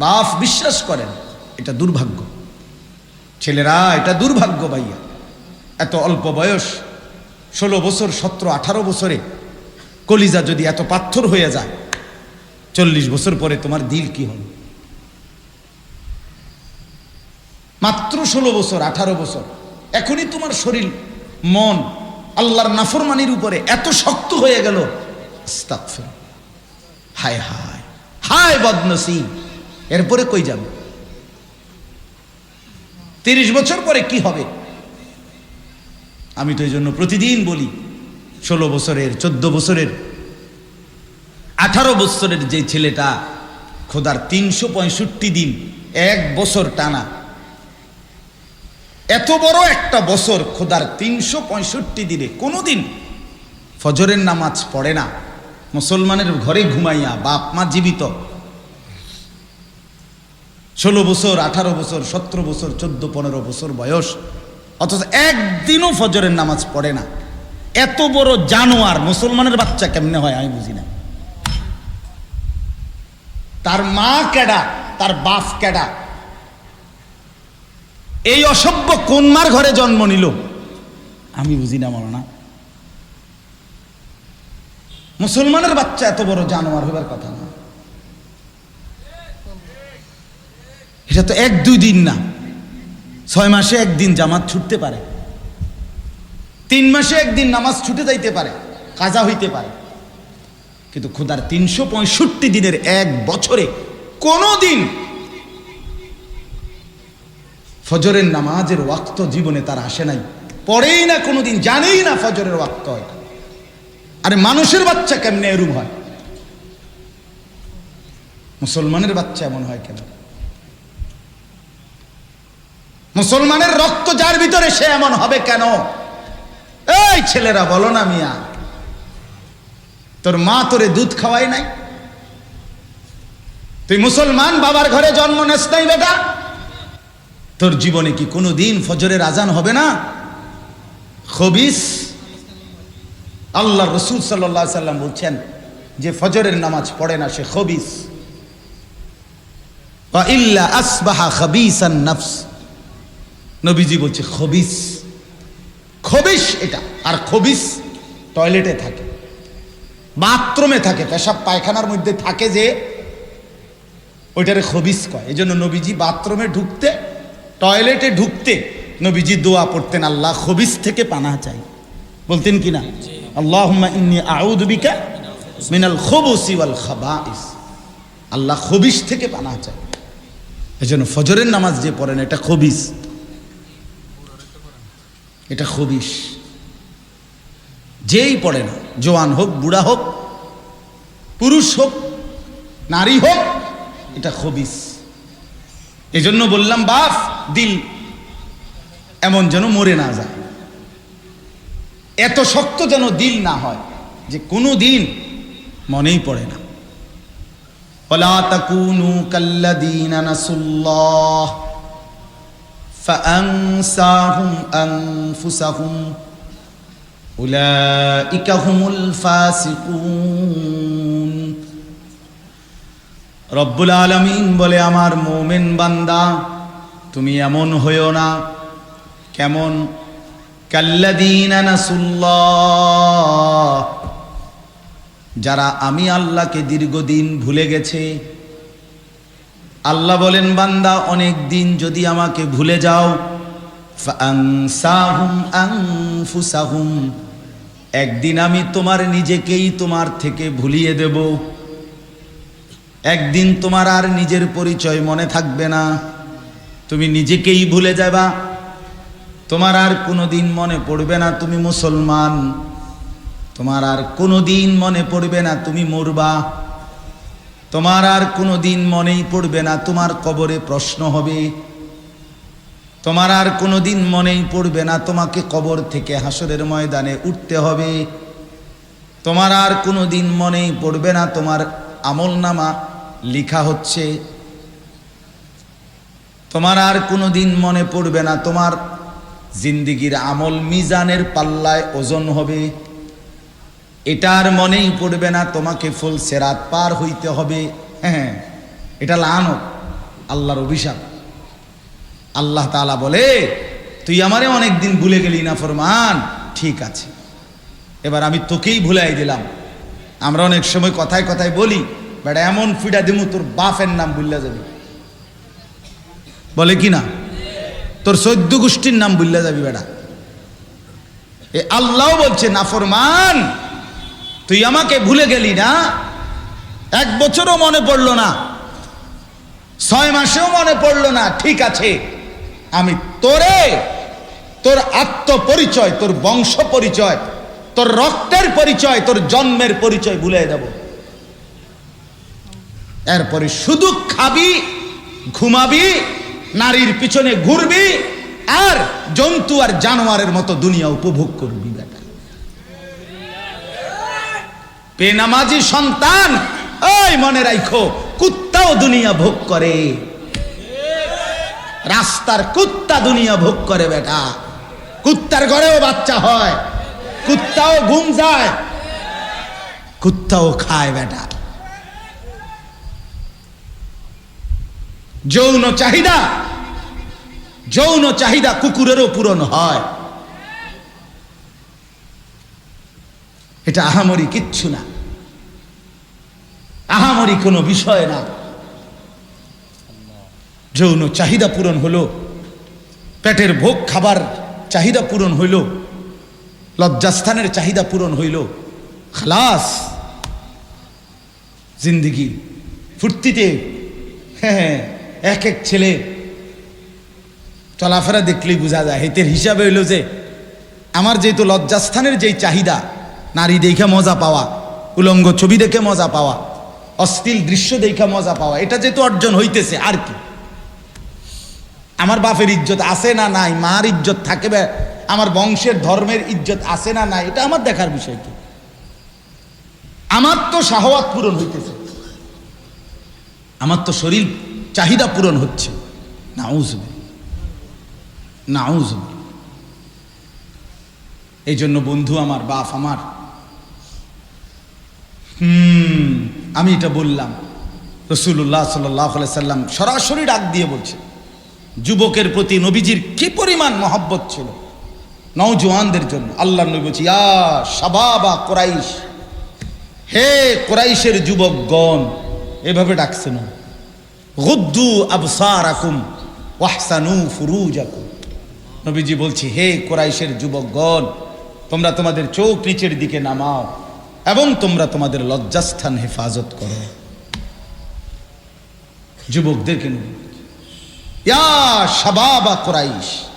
বাপ বিশ্বাস করেন, এটা দুর্ভাগ্য। ছেলেরা, এটা দুর্ভাগ্য ভাইয়া। এত অল্প বয়স, ষোলো বছর, সতেরো, আঠারো বছরে কলিজা যদি এত পাথর হয়ে যায়, চল্লিশ বছর পরে তোমার দিল কি হবে মাত্র ষোলো বছর, আঠারো বছর, এখনই তোমার শরীর, মন আল্লাহর নাফরমানির উপরে এত শক্ত হয়ে গেল হায় হায় হায় বদনসিব। এরপরে কই যাবে? তিরিশ বছর পরে কি হবে? আমি তো এই জন্য প্রতিদিন বলি, ষোলো বছরের, চোদ্দ বছরের, আঠারো বছরের যে ছেলেটা, খোদার তিনশো পঁয়ষট্টি দিন, এক বছর টানা। এত বড় একটা বছর খোদার তিনশো পঁয়ষট্টি দিনে, কোনোদিন ফজরের নামাজ পড়ে না, মুসলমানের ঘরে ঘুমাইয়া বাপ মা জীবিত। ষোলো বছর, আঠারো বছর, সতেরো বছর, চোদ্দ, পনেরো বছর বয়স। অথচ একদিনও ফজরের নামাজ পড়ে না। এত বড় জানোয়ার মুসলমানের বাচ্চা কেমনে হয় আমি বুঝি না। তার মা কেডা, তার বাপ কেডা? এই অসভ্য কোন মার ঘরে জন্ম নিল। আমি বুঝি না মরনা মুসলমানের বাচ্চা এত বড় জানোয়ার হবার কথা না। এটা তো এক দুই দিন না। ছয় মাসে একদিন জামাত ছুটতে পারে। তিন মাসে একদিন নামাজ ছুটে যাইতে পারে, কাজা হইতে পারে। কিন্তু খোদার তিনশো পঁয়ষট্টি দিনের এক বছরে কোনো দিন ফজরের নামাজের ওয়াক্ত জীবনে তার আসে নাই। পড়েই না কোনোদিন জানেই না ফজরের ওয়াক্ত হয়। আরে মানুষের বাচ্চা কেমনে এরূপ হয়? মুসলমানের বাচ্চা এমন হয় কেন? মুসলমানের রক্ত যার ভিতরে সে এমন হবে কেন? এই ছেলেরা, বলো না মিয়া। তোর মা তোরে দুধ খাওয়াই নাই? তুই মুসলমান, বাবার ঘরে জন্ম নেস নাই বেটা? তোর জীবনে কি কোনো দিন ফজরের আজান হবে না? খবিস। আল্লাহ রসুল সাল্লাহ সাল্লাম বলছেন যে ফজরের নামাজ পড়ে না সে খবিস। ইল্লা আসবাহা খবিসান নফস। নবীজি বলছে, খবিস। খবিস এটা, আর খবিস টয়লেটে থাকে। বাথরুমে থাকে, পেশাব পায়খানার মধ্যে থাকে যে, ওইটারে খবিস কয়। এই জন্য নবীজি বাথরুমে ঢুকতে, টয়লেটে ঢুকতে নবীজি দোয়া পড়তেন, আল্লাহ খবিস থেকে পানা চাই। বলতেন কি না আল্লাহ ইন্নি আউযু বিকা মিনাল খবুসি ওয়াল খাবাইস। আল্লাহ খবিস থেকে পানা চাই এই জন্য ফজরের নামাজ যে পড়েন, এটা খবিস। এটা খবিস যেই পড়ে না জোয়ান হোক বুড়া হোক পুরুষ হোক নারী হোক এটা খবিস এজন্য বললাম বাপ দিল এমন যেন মরে না যায় এত শক্ত যেন দিল না হয় যে কোনো দিন মনেই পড়ে না ولا تكونوا كالذين نسوا الله فأنساهم أنفسهم أولئك هم الفاسقون রব্বুল আলমিন বলে আমার মোমেন বান্দা তুমি এমন হইও না কেমন কাল্লাদিন যারা আমি আল্লাহকে দীর্ঘদিন ভুলে গেছে আল্লাহ বলেন, বান্দা, অনেক দিন যদি আমাকে ভুলে যাও একদিন আমি তোমার নিজেকেই তোমার থেকে ভুলিয়ে দেব। একদিন তোমার আর নিজের পরিচয় মনে থাকবে না। তুমি নিজেকেই ভুলে যাবা। তোমার আর কোনো দিন মনে পড়বে না তুমি মুসলমান। তোমার আর কোনো দিন মনে পড়বে না তুমি মরবা। তোমার আর কোনো দিন মনেই পড়বে না, তোমার কবরে প্রশ্ন হবে। তোমার আর কোনো দিন মনেই পড়বে না, তোমাকে কবর থেকে হাসরের ময়দানে উঠতে হবে। তোমার আর কোনো দিন মনেই পড়বে না, তোমার আমল নামা লিখা হচ্ছে। তোমার আর কোনো দিন মনে পড়বে না, তোমার জিন্দিগির আমল মিজানের পাল্লায় ওজন হবে। এটার মনেই পড়বে না, তোমাকে ফুল সেরাত পার হইতে হবে। হ্যাঁ এটা লানত, আল্লাহর অভিশাপ। আল্লাহ তাআলা বলে, তুই আমারে অনেক দিন ভুলে গেলি না ফরমান? ঠিক আছে। এবার আমি তোকেই ভুলাই দিলাম। আমরা অনেক সময় কথায় কথায় বলি বেটা এমন ফিডা দিমু, তোর বাপের নাম ভুল্লা যাবি। বলে কি না? তোর সৈদ্য গোষ্ঠীর নাম ভুল্লা যাবি বেটা এ আল্লাহ বলছে নাফরমান তুই আমাকে ভুলে গেলি না? এক বছরও মনে পড়ল না। ছয় মাসেও মনে পড়ল না, ঠিক আছে। আমি তোরে, তোর আত্মপরিচয়, তোর বংশ পরিচয়, তোর রক্তের পরিচয়, তোর জন্মের পরিচয় ভুলে দেব। এরপরে শুধু খাবি, ঘুমাবি, নারীর পিছনে ঘুরবি, আর জন্তু আর জানোয়ারের মতো দুনিয়া উপভোগ করবি বেটা বেনামাজি সন্তান ওই মনে রাখো কুত্তাও দুনিয়া ভোগ করে। রাস্তার কুত্তা দুনিয়া ভোগ করে বেটা। কুত্তার ঘরেও বাচ্চা হয়, কুত্তাও ঘুম যায়, কুত্তাও খায় বেটা। যৌন চাহিদা যৌন চাহিদা কুকুরেরও পূরণ হয়। এটা আহামরি কিচ্ছু না। আহামরি কোনো বিষয় না। যৌন চাহিদা পূরণ হলো, পেটের ভোগ খাবার চাহিদা পূরণ হইল লজ্জাস্থানের চাহিদা পূরণ হইল, খালাস, জিন্দিগি ফুর্তিতে হ্যাঁ এক এক ছেলে চলাফেরা দেখলেই বোঝা যায়। হেতের হিসাবে হইল যে, আমার যেহেতু লজ্জাস্থানের যেই চাহিদা নারী দেখে মজা পাওয়া, উলঙ্গ ছবি দেখে মজা পাওয়া, অশ্লীল দৃশ্য দেখে মজা পাওয়া, এটা যেহেতু অর্জন হইতেছে, আর কি? আমার বাপের ইজ্জত আছে না নাই, মার ইজ্জত থাকে বা, আমার বংশের ধর্মের ইজ্জত আছে না নাই, এটা আমার দেখার বিষয় কি? আমার তো শাহওয়াত পূরণ হইতেছে। আমার তো শরীর চাহিদা পূরণ হচ্ছে। নাউজবে নাউজবে এই জন্য বন্ধু আমার, বাপ আমার হুম, আমি এটা বললাম। রসুল্লাহ সাল্লাহ সাল্লাম সরাসরি ডাক দিয়ে বলছে, যুবকের প্রতি নবীজির কি পরিমাণ মহব্বত ছিল? নওজোয়ানদের জন্য। আল্লাহ নবী বলছি, ইয়া সাবাবা কোরাইশ, হে কোরাইশের যুবকগণ, এভাবে ডাকছে না। গুদ্দু আবসার আকুম ওয়াহসানু ফুরুজ আকুম নবীজি বলছি, হে কোরাইশের যুবকগণ, তোমরা তোমাদের চোখ নিচের দিকে নামাও। এবং তোমরা তোমাদের লজ্জাস্থান হেফাজত করো। যুবকদেরকে নিয়ে। ইয়া শাবাবা কোরাইশ।